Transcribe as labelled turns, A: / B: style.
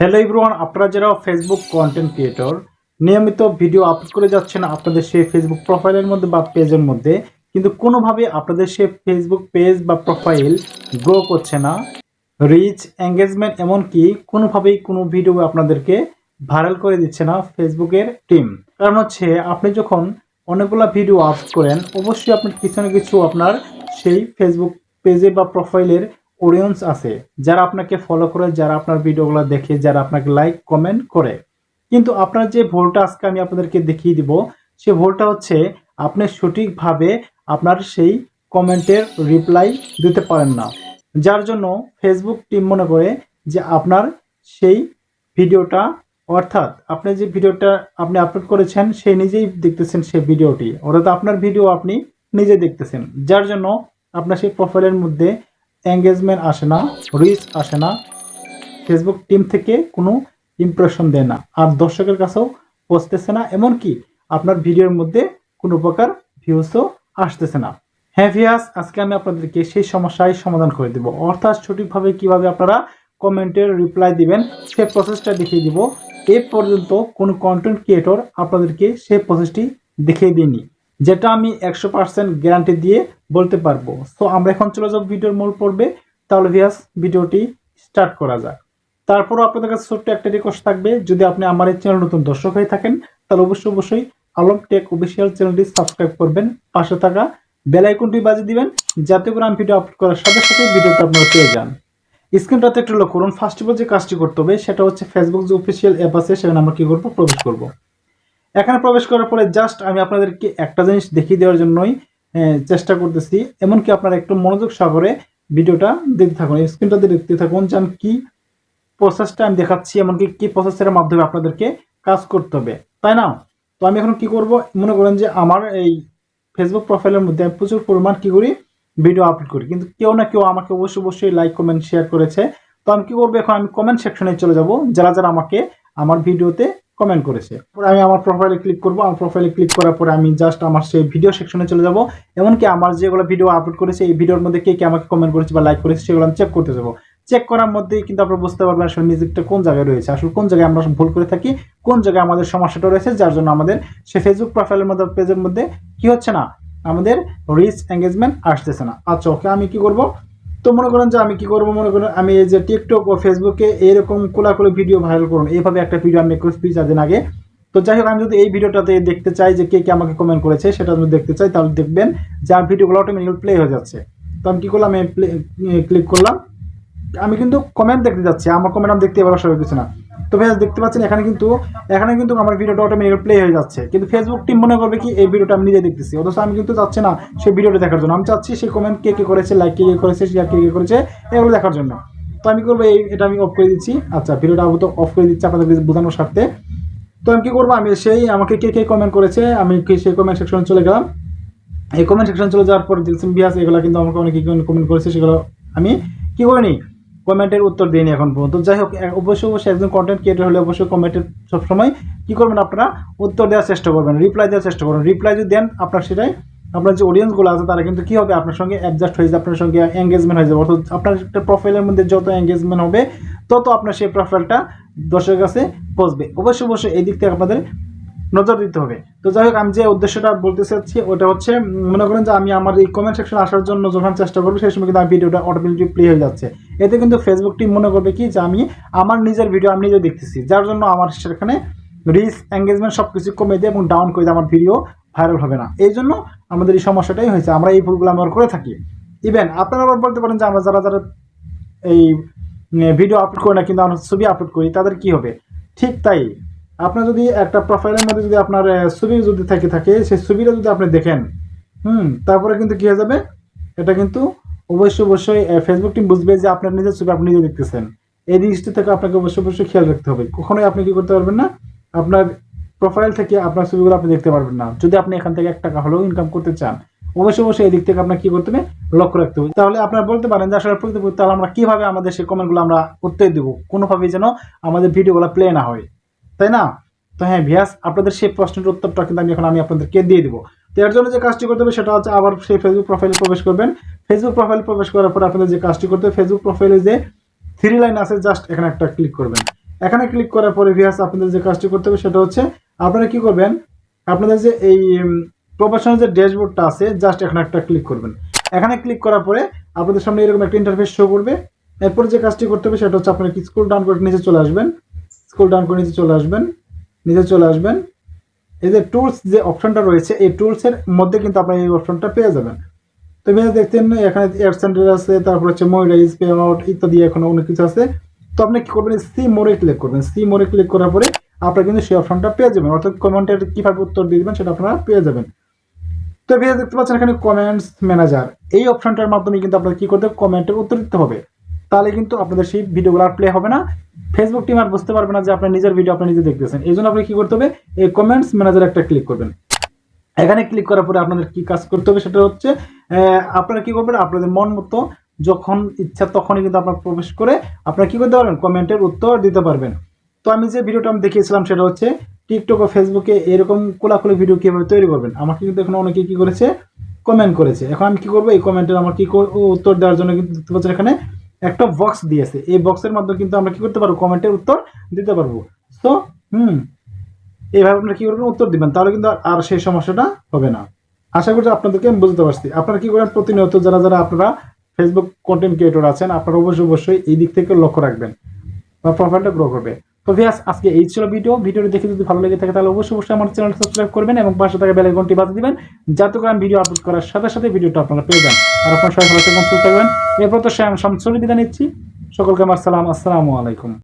A: Hello everyone আপনারা যারা Facebook content creator নিয়মিত ভিডিও আপলোড করে যাচ্ছেন আপনাদের সেই ফেসবুক প্রোফাইলের মধ্যে বা পেজের মধ্যে, কিন্তু কোনোভাবে আপনাদের সেই ফেসবুক পেজ বা প্রোফাইল গ্রো করছে না রিচ এঙ্গেজমেন্ট এমনকি কোনোভাবেই কোনো ভিডিও আপনাদেরকে ভাইরাল করে দিচ্ছে না ফেসবুকের টিম কারণ হচ্ছে, আপনি যখন অনেকগুলো ভিডিও আপলোড করেন, অবশ্যই আপনার কিছু না কিছু আপনার সেই ফেসবুক পেজে বা প্রোফাইলের অডিয়েন্স আছে, যারা আপনাকে ফলো করে, যারা আপনার ভিডিওগুলো দেখে, যারা আপনাকে লাইক কমেন্ট করে। কিন্তু আপনার যে ভুলটা আজকে আমি আপনাদেরকে দেখিয়ে দিব, সে ভুলটা হচ্ছে আপনি সঠিকভাবে আপনার সেই কমেন্টের রিপ্লাই দিতে পারেন না। যার জন্য ফেসবুক টিম মনে করে যে আপনার সেই ভিডিওটা অর্থাৎ আপনি যে ভিডিওটা আপনি আপলোড করেছেন, সে নিজেই দেখতেছেন সেই ভিডিওটি অর্থাৎ আপনার ভিডিও আপনি নিজে দেখতেছেন। যার জন্য আপনার সেই প্রোফাইলের মধ্যে এঙ্গেজমেন্ট আসে না রিচ আসে না ফেসবুক টিম থেকে কোনো ইমপ্রেশন দেয় না, আর দর্শকের কাছেও পৌঁছতেছে না, এমনকি আপনার ভিডিওর মধ্যে কোনো প্রকার ভিউসও আসতেছে না। হ্যাঁ ভিয়াস আজকে আমি আপনাদেরকে সেই সমস্যায় সমাধান করে দেব। অর্থাৎ সঠিকভাবে কীভাবে আপনারা কমেন্টের রিপ্লাই দিবেন, সেই প্রসেসটা দেখিয়ে দিব। এ পর্যন্ত কোনো কন্টেন্ট ক্রিয়েটর আপনাদেরকে সেই প্রসেসটি দেখিয়ে দিইনি যেটা আমি একশো পার্সেন্ট গ্যারান্টি দিয়ে বলতে পারব। সো আমরা এখন চলে যাব ভিডিওর মূল পর্বে। তাহলে ভিয়াস, ভিডিওটি স্টার্ট করা যাক। তারপরও আপনাদের কাছে ছোট্ট একটা রিকোয়েস্ট থাকবে। যদি আপনি আমার এই চ্যানেল নতুন দর্শক হয়ে থাকেন, তাহলে অবশ্যই অবশ্যই আলম টেক অফিসিয়াল চ্যানেলটি সাবস্ক্রাইব করবেন। পাশে থাকা বেল আইকনটি বাজিয়ে দিবেন, যাতে করে আমি ভিডিও আপলোড করার সাথে সাথে ভিডিওটা আপনারা পেয়ে যান। স্ক্রিনটাতে একটু লক্ষ্য করুন। ফার্স্ট অফ অল যে কাজটি করতে হবে, সেটা হচ্ছে ফেসবুক যে অফিসিয়াল অ্যাপ আছে, সেখানে আমরা কি করব? প্রবেশ করব। এখানে প্রবেশ করার পরে জাস্ট আমি আপনাদেরকে একটা জিনিস দেখিয়ে দেওয়ার জন্যই চেষ্টা করতেছি। এমনকি আপনারা একটু মনোযোগ সহকারে ভিডিওটা দেখতে থাকুন স্ক্রিনটাতে দেখতে থাকুন যে আমি কি প্রসেসটা আমি দেখাচ্ছি, এমনকি কি প্রসেসের মাধ্যমে আপনাদেরকে কাজ করতে হবে। তাই না? তো আমি এখন কি করব? মনে করেন যে আমার এই ফেসবুক প্রোফাইলের মধ্যে আমি প্রচুর পরিমাণ কী করি? ভিডিও আপলোড করি। কিন্তু কেউ না কেউ আমাকে অবশ্যই অবশ্যই লাইক কমেন্ট শেয়ার করেছে। তো আমি কী করব? এখন আমি কমেন্ট সেকশনে চলে যাব। যারা যারা আমাকে আমার ভিডিওতে কমেন্ট করেছে। পরে আমি আমার প্রোফাইলে ক্লিক করব। আমার প্রোফাইলে ক্লিক করার পরে আমি জাস্ট আমার সেই ভিডিও সেকশনে চলে যাব। এমনকি আমার যেগুলো ভিডিও আপলোড করেছে, এই ভিডিওর মধ্যে কে কে আমাকে কমেন্ট করেছে বা লাইক করেছে, সেগুলো আমি চেক করতে যাব। চেক করার মধ্যেই কিন্তু আপনারা বুঝতে পারবেন আসলে মিউজিকটা কোন জায়গায় রয়েছে। আসলে কোন জায়গায় আমরা ভুল করে থাকি, কোন জায়গায় আমাদের সমস্যাটা রয়েছে, যার জন্য আমাদের সে ফেসবুক প্রোফাইলের মধ্যে পেজের মধ্যে কি হচ্ছে না? আমাদের রিচ এঙ্গেজমেন্ট আসতেছে না। আচ্ছা ওকে আমি কি করব? তো মনে করেন যে আমি কি করব? মনে করেন আমি এই যে টিকটক ও ফেসবুকে এরকম কোলাকুলি ভিডিও ভাইরাল করুন। এইভাবে একটা ভিডিও আমি দুই চার দিন আগে। তো যাই হোক, আমি যদি এই ভিডিওটাতে দেখতে চাই যে কে কে আমাকে কমেন্ট করেছে, সেটা যদি দেখতে চাই, তাহলে দেখবেন যে আমার ভিডিওগুলো অটোমেটিক্যাল প্লে হয়ে যাচ্ছে। তো আমি কী করলাম? আমি ক্লিক করলাম। আমি কিন্তু কমেন্ট দেখতে যাচ্ছি। আমার কমেন্ট আমি দেখতে পারো অসুবিধা কিছু না। তো ভাই দেখতে পাচ্ছেন, এখানে কিন্তু এখানে কিন্তু আমার ভিডিওটা অটোমেটিক প্লে হয়ে যাচ্ছে। কিন্তু ফেসবুক টিম মনে করবে কি, এই ভিডিওটা আমি নিজে দেখতেছি। অথচ আমি কিন্তু চাচ্ছি না সেই ভিডিওটা দেখার জন্য। আমি চাচ্ছি সেই কমেন্ট কে কে করেছে লাইক কে কে করেছে শেয়ার কে কে করেছে, এগুলো দেখার জন্য। তো আমি করব এই এটা আমি অফ করে দিচ্ছি। আচ্ছা ভিডিওটা তো অফ করে দিচ্ছি আপনাদের বোঝানোর স্বার্থে। তো আমি কি করব? আমি সেই আমাকে কে কে কমেন্ট করেছে, আমি সেই কমেন্ট সেকশনে চলে গেলাম। এই কমেন্ট সেকশন চলে যাওয়ার পর দেখছেন বিয়াস, এগুলো কিন্তু আমাকে অনেকে কমেন্ট করেছে, সেগুলো আমি কি করিনি? কমেন্টের উত্তর দিইনি এখন পর্যন্ত। যাই হোক অবশ্যই অবশ্যই একজন কন্টেন্ট ক্রিয়েটর হলে অবশ্যই কমেন্টের সবসময় কি করবেন আপনারা? উত্তর দেওয়ার চেষ্টা করবেন রিপ্লাই দেওয়ার চেষ্টা করবেন। রিপ্লাই যদি দেন, আপনার সেটাই, আপনার যে অডিয়েন্সগুলো আছে, তারা কিন্তু কী হবে? আপনার সঙ্গে অ্যাডজাস্ট হয়ে যাবে, আপনার সঙ্গে এঙ্গেজমেন্ট হয়ে যাবে। অর্থাৎ আপনার একটা প্রোফাইলের মধ্যে যত এঙ্গেজমেন্ট হবে, তত আপনার সেই প্রোফাইলটা দর্শকের কাছে পৌঁছবে। অবশ্যই অবশ্যই এই দিক থেকে আপনাদের নজর দিতে হবে। তো যাই হোক, আমি যে উদ্দেশ্যটা বলতে চাচ্ছি, ওটা হচ্ছে মনে করেন যে আমি আমার এই কমেন্ট সেকশন আসার জন্য যখন চেষ্টা করব, সেই সময় কিন্তু আমার ভিডিওটা অটোমেটিক প্লে হয়ে যাচ্ছে। এতে কিন্তু ফেসবুক টিম মনে করবে কি যে আমি আমার নিজের ভিডিও আমি নিজে দেখতেছি, যার জন্য আমার সেখানে রিচ এঙ্গেজমেন্ট সব কিছু কমে দিয়ে এবং ডাউন করে দিয়ে, আমার ভিডিও ভাইরাল হবে না। এই জন্য আমাদের এই সমস্যাটাই হয়েছে, আমরা এই ভুলগুলো আমরা করে থাকি। ইভেন আপনারা আবার বলতে পারেন যে আমরা যারা যারা এই ভিডিও আপলোড করি না, কিন্তু আমরা ছবি আপলোড করি, তাদের কি হবে? ঠিক তাই আপনার যদি একটা প্রোফাইলের মধ্যে যদি আপনার ছবি যদি থেকে, থাকে, সেই ছবিটা যদি আপনি দেখেন, হুম, তারপরে কিন্তু কি হয়ে যাবে? এটা কিন্তু অবশ্যই অবশ্যই ফেসবুক টিম বুঝবে যে আপনার নিজের ছবি আপনি নিজে দেখতেছেন। এই জিনিসটি থেকে আপনাকে অবশ্যই অবশ্যই খেয়াল রাখতে হবে। কখনোই আপনি কি করতে পারবেন না? আপনার প্রোফাইল থেকে আপনার ছবিগুলো আপনি দেখতে পারবেন না। যদি আপনি এখান থেকে এক টাকা হলেও ইনকাম করতে চান অবশ্যই অবশ্যই এই দিক থেকে আপনার কি করতে হবে? লক্ষ্য রাখতে হবে। তাহলে আপনারা বলতে পারেন যে আসলে প্রকৃত তাহলে আমরা কীভাবে আমাদের সেই কমেন্টগুলো আমরা উত্তর দেবো? কোনোভাবেই যেন আমাদের ভিডিওগুলো প্লে না হয়। তাই না? তো হ্যাঁ ভিয়াস, আপনাদের সেই প্রশ্নের উত্তরটা কিন্তু আমি এখন, আমি আপনাদেরকে দিয়ে দেবো। তো এর জন্য যে কাজটি করতে হবে সেটা হচ্ছে আবার সেই ফেসবুক প্রোফাইলে প্রবেশ করবেন। ফেসবুক প্রোফাইলে প্রবেশ করার পর আপনাদের যে কাজটি করতে হবে ফেসবুক প্রোফাইলে যে থ্রি লাইন আছে জাস্ট এখানে একটা ক্লিক করবেন। এখানে ক্লিক করার পরে ভিয়াস, আপনাদের যে কাজটি করতে হবে সেটা হচ্ছে, আপনারা কি করবেন? আপনাদের যে এই প্রফেশনাল যে ড্যাশবোর্ডটা আছে জাস্ট এখানে একটা ক্লিক করবেন। এখানে ক্লিক করার পরে আপনাদের সামনে এরকম একটা ইন্টারফেস শো করবে। এরপর যে কাজটি করতে হবে সেটা হচ্ছে, আপনারা স্কুল ডাউন করে নিচে চলে আসবেন। স্কুল ডাউন করে নিচে চলে আসবেন। নিচে চলে আসবেন। এই যে টুলস যে অপশনটা রয়েছে, এই টুলসের মধ্যে কিন্তু আপনারা এই অপশনটা পেয়ে যাবেন। তো ভিউয়ার্স দেখতেন, এখানে এয়ার সেন্টার আছে, তারপর হচ্ছে ময়রাইজ পে আউট ইত্যাদি এখন অনেক কিছু আছে। তো আপনি কি করবেন? সি মোড়ে ক্লিক করবেন। সি মোড়ে ক্লিক করার পরে আপনারা কিন্তু সেই অপশনটা পেয়ে যাবেন। অর্থাৎ কমেন্টের কীভাবে উত্তর দিয়ে দিবেন সেটা আপনারা পেয়ে যাবেন। তো ভিউয়ার্স দেখতে পাচ্ছেন এখানে কমেন্টস ম্যানেজার এই অপশনটার মাধ্যমে কিন্তু আপনাদের কী করতে কমেন্টের উত্তর দিতে হবে। তাহলে কিন্তু আপনাদের সেই ভিডিওগুলো আর প্লে হবে না। ফেসবুক টিম আর বুঝতে পারবে না যে আপনার নিজের ভিডিও আপনি নিজে দেখতেছেন। এই জন্য আপনি কি করতে হবে? এই কমেন্টস ম্যানেজার একটা ক্লিক করবেন। এখানে ক্লিক করার পরে আপনাদের কি কাজ করতে হবে সেটা হচ্ছে আপনারা কি করবেন? আপনাদের মন মতো যখন ইচ্ছা তখনই কিন্তু আপনার প্রবেশ করে আপনারা কি করতে পারবেন? কমেন্টের উত্তর দিতে পারবেন। তো আমি যে ভিডিওটা আমি দেখিয়েছিলাম সেটা হচ্ছে টিকটক ও ফেসবুকে এরকম কোলাকুলি ভিডিও কীভাবে তৈরি করবেন? আমাকে কিন্তু এখন অনেকে কি করেছে? কমেন্ট করেছে। এখন আমি কি করব? এই কমেন্টের আমার কি উত্তর দেওয়ার জন্য কিন্তু এখানে একটা বক্স দিয়েছে এই বক্সের মাধ্যমে কিন্তু আমরা কি করতে পারব? কমেন্টের উত্তর দিতে পারব। তো হুম, এইভাবে আপনারা কি করবেন? উত্তর দিবেন। তাহলে কিন্তু আর- সেই সমস্যাটা হবে না। আশা করছি আপনাদেরকে আমি বুঝতে পারছি। আপনারা কি করেন? প্রতিনিয়ত যারা যারা আপনারা ফেসবুক কন্টেন্ট ক্রিয়েটর আছেন, আপনারা অবশ্যই অবশ্যই এই দিক থেকে লক্ষ্য রাখবেন। বা প্রোফাইলটা গ্রো করবে। তো ভিয়াস আজকে এই ছিল ভিডিও। ভিডিওটি দেখে যদি ভালো লেগে থাকে, তাহলে অবশ্যই অবশ্যই আমার চ্যানেল সাবস্ক্রাইব করবেন এবং পাশে থাকা বেল আইকনটি বাজিয়ে দিবেন, যাতে করে আমি ভিডিও আপলোড করার সাথে সাথে ভিডিওটা আপনারা পেয়ে যান। আর আপনারা সবাই ভালো থাকবেন, সুস্থ থাকবেন। এরপর তো শামসুরি বিদায় নিচ্ছি। সকলকে আমার সালাম। আসসালামু আলাইকুম।